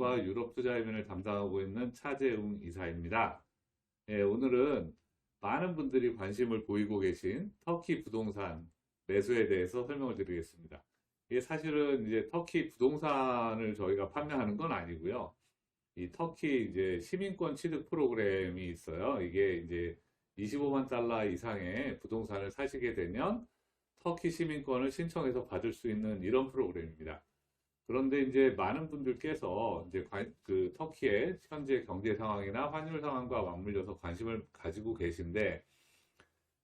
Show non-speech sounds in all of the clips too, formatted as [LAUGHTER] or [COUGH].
한국과 유럽 투자이면을 담당하고 있는 차재웅 이사입니다. 예, 오늘은 많은 분들이 관심을 보이고 계신 터키 부동산 매수에 대해서 설명을 드리겠습니다. 이게 사실은 이제 터키 부동산을 저희가 판매하는 건 아니고요. 이 터키 이제 시민권 취득 프로그램이 있어요. 이게 이제 25만 달러 이상의 부동산을 사시게 되면 터키 시민권을 신청해서 받을 수 있는 이런 프로그램입니다. 그런데 이제 많은 분들께서 이제 관- 그 터키의 현재 경제 상황이나 환율 상황과 맞물려서 관심을 가지고 계신데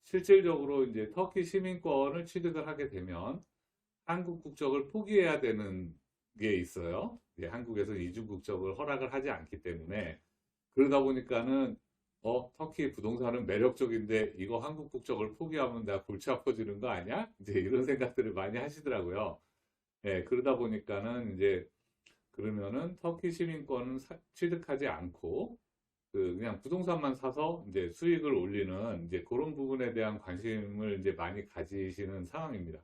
실질적으로 이제 터키 시민권을 취득을 하게 되면 한국 국적을 포기해야 되는 게 있어요. 한국에서 이중 국적을 허락을 하지 않기 때문에 그러다 보니까는 어 터키 부동산은 매력적인데 이거 한국 국적을 포기하면 내가 골치 아파지는 거 아니야? 이제 이런 생각들을 많이 하시더라고요. 예, 그러다 보니까는 이제 그러면은 터키 시민권은 사- 취득하지 않고 그 그냥 부동산만 사서 이제 수익을 올리는 이제 그런 부분에 대한 관심을 이제 많이 가지시는 상황입니다.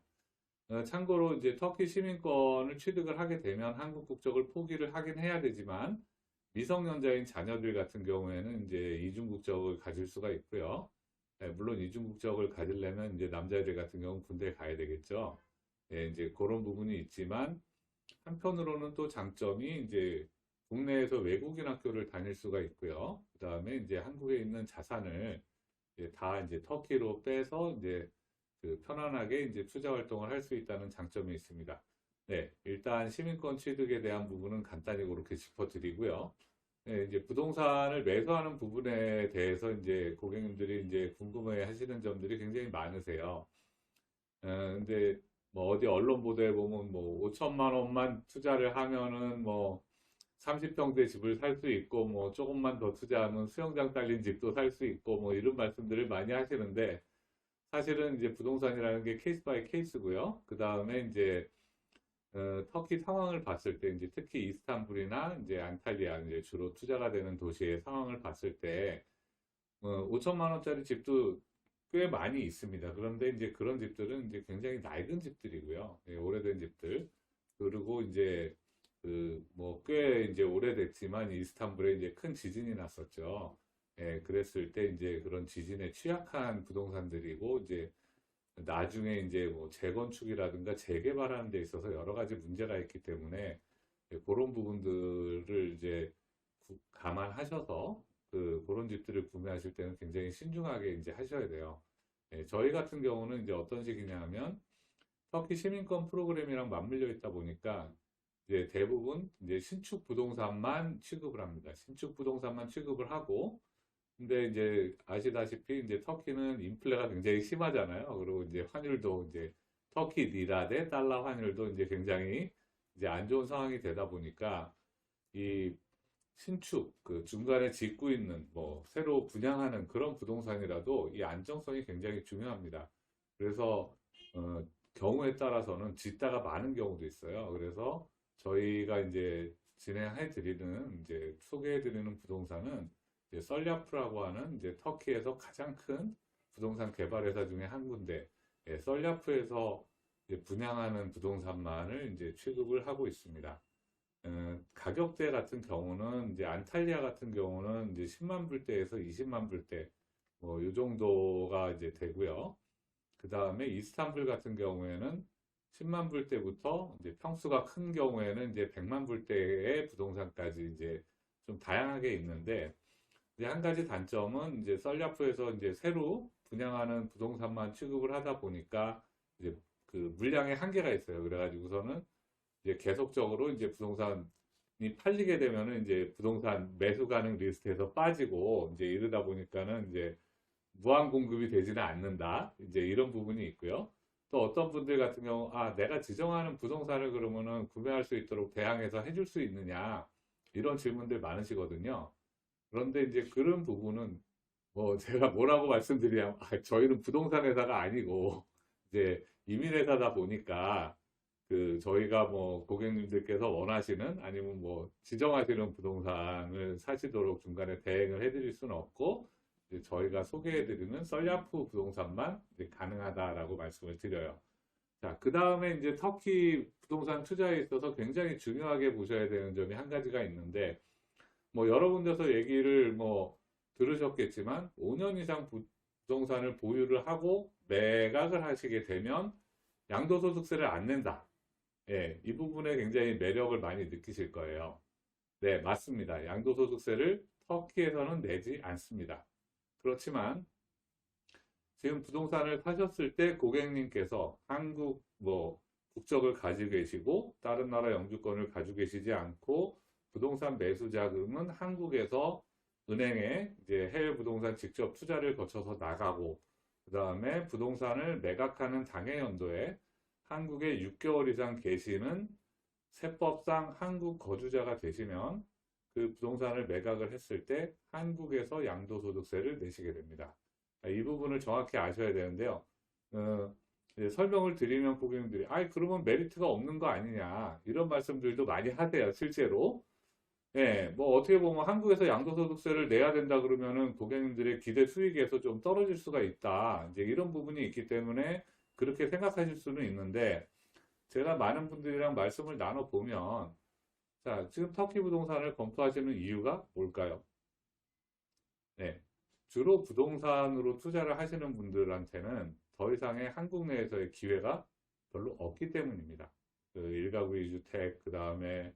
어, 참고로 이제 터키 시민권을 취득을 하게 되면 한국 국적을 포기를 하긴 해야 되지만 미성년자인 자녀들 같은 경우에는 이제 이중 국적을 가질 수가 있고요. 예, 물론 이중 국적을 가지려면 이제 남자애들 같은 경우는 군대에 가야 되겠죠. 예, 이제 그런 부분이 있지만 한편으로는 또 장점이 이제 국내에서 외국인 학교를 다닐 수가 있고요. 그 다음에 이제 한국에 있는 자산을 이제 다 이제 터키로 빼서 이제 그 편안하게 이제 투자 활동을 할 수 있다는 장점이 있습니다. 네, 일단 시민권 취득에 대한 부분은 간단히 그렇게 짚어드리고요. 네, 이제 부동산을 매수하는 부분에 대해서 이제 고객님들이 이제 궁금해 하시는 점들이 굉장히 많으세요. 어, 근데 뭐 어디 언론 보도에 보면 뭐 5천만 원만 투자를 하면은 뭐 30평대 집을 살 수 있고 뭐 조금만 더 투자하면 수영장 딸린 집도 살 수 있고 뭐 이런 말씀들을 많이 하시는데 사실은 이제 부동산이라는 게 케이스 바이 케이스고요. 그 다음에 이제 어, 터키 상황을 봤을 때 이제 특히 이스탄불이나 이제 안탈리아 이제 주로 투자가 되는 도시의 상황을 봤을 때 어, 5천만 원짜리 집도 꽤 많이 있습니다. 그런데 이제 그런 집들은 이제 굉장히 낡은 집들이고요. 예, 오래된 집들. 그리고 이제 그 뭐 꽤 이제 오래됐지만 이스탄불에 이제 큰 지진이 났었죠. 예, 그랬을 때 이제 그런 지진에 취약한 부동산들이고 이제 나중에 이제 뭐 재건축이라든가 재개발하는 데 있어서 여러 가지 문제가 있기 때문에 예, 그런 부분들을 이제 구- 감안하셔서 그 그런 집들을 구매하실 때는 굉장히 신중하게 이제 하셔야 돼요. 예, 저희 같은 경우는 이제 어떤 식이냐면 터키 시민권 프로그램이랑 맞물려 있다 보니까 이제 대부분 이제 신축 부동산만 취급을 합니다. 신축 부동산만 취급을 하고 근데 이제 아시다시피 이제 터키는 인플레가 굉장히 심하잖아요. 그리고 이제 환율도 이제 터키 리라 대 달러 환율도 이제 굉장히 이제 안 좋은 상황이 되다 보니까 이 신축 그 중간에 짓고 있는 뭐 새로 분양하는 그런 부동산이라도 이 안정성이 굉장히 중요합니다. 그래서 어, 경우에 따라서는 짓다가 많은 경우도 있어요. 그래서 저희가 이제 진행해 드리는 이제 소개해 드리는 부동산은 이제 썰야프라고 하는 이제 터키에서 가장 큰 부동산 개발회사 중에 한 군데, 예, 썰야프에서 분양하는 부동산만을 이제 취급을 하고 있습니다. 어, 가격대 같은 경우는 이제 안탈리아 같은 경우는 이제 10만 불대에서 20만 불대 뭐요 정도가 이제 되고요. 그 다음에 이스탄불 같은 경우에는 10만 불대부터 이제 평수가 큰 경우에는 이제 100만 불대의 부동산까지 이제 좀 다양하게 있는데 이제 한 가지 단점은 이제 썰야프에서 이제 새로 분양하는 부동산만 취급을 하다 보니까 이제 그 물량의 한계가 있어요. 그래가지고서는 이제 계속적으로 이제 부동산이 팔리게 되면은 이제 부동산 매수 가능 리스트에서 빠지고 이제 이러다 보니까는 이제 무한 공급이 되지는 않는다. 이제 이런 부분이 있고요. 또 어떤 분들 같은 경우, 아, 내가 지정하는 부동산을 그러면은 구매할 수 있도록 대항해서 해줄 수 있느냐. 이런 질문들 많으시거든요. 그런데 이제 그런 부분은 뭐 [LAUGHS] 제가 뭐라고 말씀드리냐면, 아, 저희는 부동산 회사가 아니고 [LAUGHS] 이제 이민 회사다 보니까 그 저희가 뭐 고객님들께서 원하시는 아니면 뭐 지정하시는 부동산을 사시도록 중간에 대행을 해드릴 수는 없고 저희가 소개해드리는 썰야프 부동산만 가능하다라고 말씀을 드려요. 자, 그 다음에 이제 터키 부동산 투자에 있어서 굉장히 중요하게 보셔야 되는 점이 한 가지가 있는데, 뭐 여러 군데서 얘기를 뭐 들으셨겠지만, 5년 이상 부동산을 보유를 하고 매각을 하시게 되면 양도소득세를 안 낸다. 예, 이 부분에 굉장히 매력을 많이 느끼실 거예요. 네, 맞습니다. 양도소득세를 터키에서는 내지 않습니다. 그렇지만 지금 부동산을 사셨을 때 고객님께서 한국 뭐 국적을 가지고 계시고 다른 나라 영주권을 가지고 계시지 않고 부동산 매수 자금은 한국에서 은행에 이제 해외 부동산 직접 투자를 거쳐서 나가고 그 다음에 부동산을 매각하는 당해 연도에 한국에 6개월 이상 계시는 세법상 한국 거주자가 되시면 그 부동산을 매각을 했을 때 한국에서 양도소득세를 내시게 됩니다. 이 부분을 정확히 아셔야 되는데요. 어, 설명을 드리면 고객님들이, 아이, 그러면 메리트가 없는 거 아니냐. 이런 말씀들도 많이 하세요, 실제로. 예, 뭐 어떻게 보면 한국에서 양도소득세를 내야 된다 그러면은 고객님들의 기대 수익에서 좀 떨어질 수가 있다. 이제 이런 부분이 있기 때문에 그렇게 생각하실 수는 있는데, 제가 많은 분들이랑 말씀을 나눠보면, 자, 지금 터키 부동산을 검토하시는 이유가 뭘까요? 네. 주로 부동산으로 투자를 하시는 분들한테는 더 이상의 한국 내에서의 기회가 별로 없기 때문입니다. 그 일가구 이주택, 그 다음에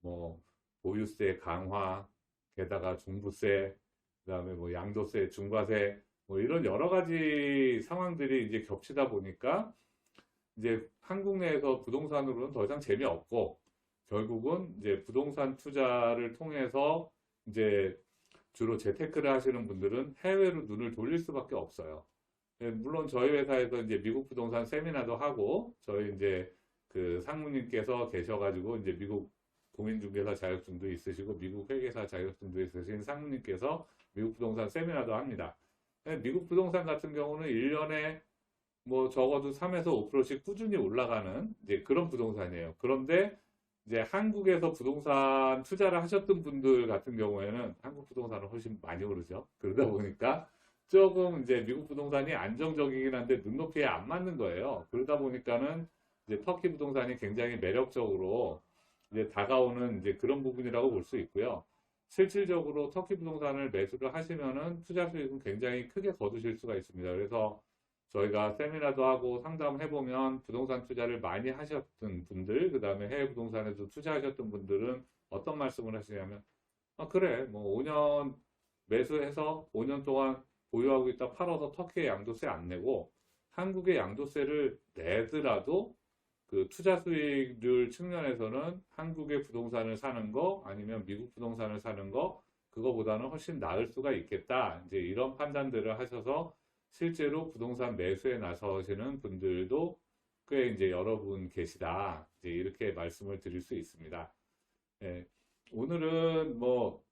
뭐 보유세 강화, 게다가 종부세, 그 다음에 뭐 양도세, 중과세, 뭐 이런 여러 가지 상황들이 이제 겹치다 보니까 이제 한국 내에서 부동산으로는 더 이상 재미없고 결국은 이제 부동산 투자를 통해서 이제 주로 재테크를 하시는 분들은 해외로 눈을 돌릴 수밖에 없어요. 예, 물론 저희 회사에서 이제 미국 부동산 세미나도 하고 저희 이제 그 상무님께서 계셔가지고 이제 미국 공인중개사 자격증도 있으시고 미국 회계사 자격증도 있으신 상무님께서 미국 부동산 세미나도 합니다. 예, 미국 부동산 같은 경우는 1년에 뭐 적어도 3에서 5%씩 꾸준히 올라가는 이제 그런 부동산이에요. 그런데 이제 한국에서 부동산 투자를 하셨던 분들 같은 경우에는 한국 부동산은 훨씬 많이 오르죠. 그러다 보니까 조금 이제 미국 부동산이 안정적이긴 한데 눈높이에 안 맞는 거예요. 그러다 보니까는 이제 터키 부동산이 굉장히 매력적으로 이제 다가오는 이제 그런 부분이라고 볼 수 있고요. 실질적으로 터키 부동산을 매수를 하시면은 투자 수익은 굉장히 크게 거두실 수가 있습니다. 그래서 저희가 세미나도 하고 상담해보면 부동산 투자를 많이 하셨던 분들, 그 다음에 해외 부동산에도 투자하셨던 분들은 어떤 말씀을 하시냐면, 아, 그래, 뭐 5년 매수해서 5년 동안 보유하고 있다 팔아서 터키에 양도세 안 내고 한국에 양도세를 내더라도 그 투자 수익률 측면에서는 한국의 부동산을 사는 거 아니면 미국 부동산을 사는 거 그거보다는 훨씬 나을 수가 있겠다. 이제 이런 판단들을 하셔서 실제로 부동산 매수에 나서시는 분들도 꽤 이제 여러분 계시다. 이제 이렇게 말씀을 드릴 수 있습니다. 예, 오늘은 뭐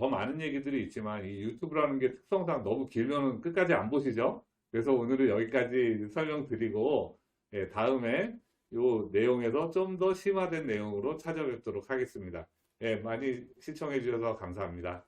더 많은 얘기들이 있지만 이 유튜브라는 게 특성상 너무 길면 끝까지 안 보시죠? 그래서 오늘은 여기까지 설명드리고 예, 다음에 요 내용에서 좀 더 심화된 내용으로 찾아뵙도록 하겠습니다. 예, 많이 시청해 주셔서 감사합니다.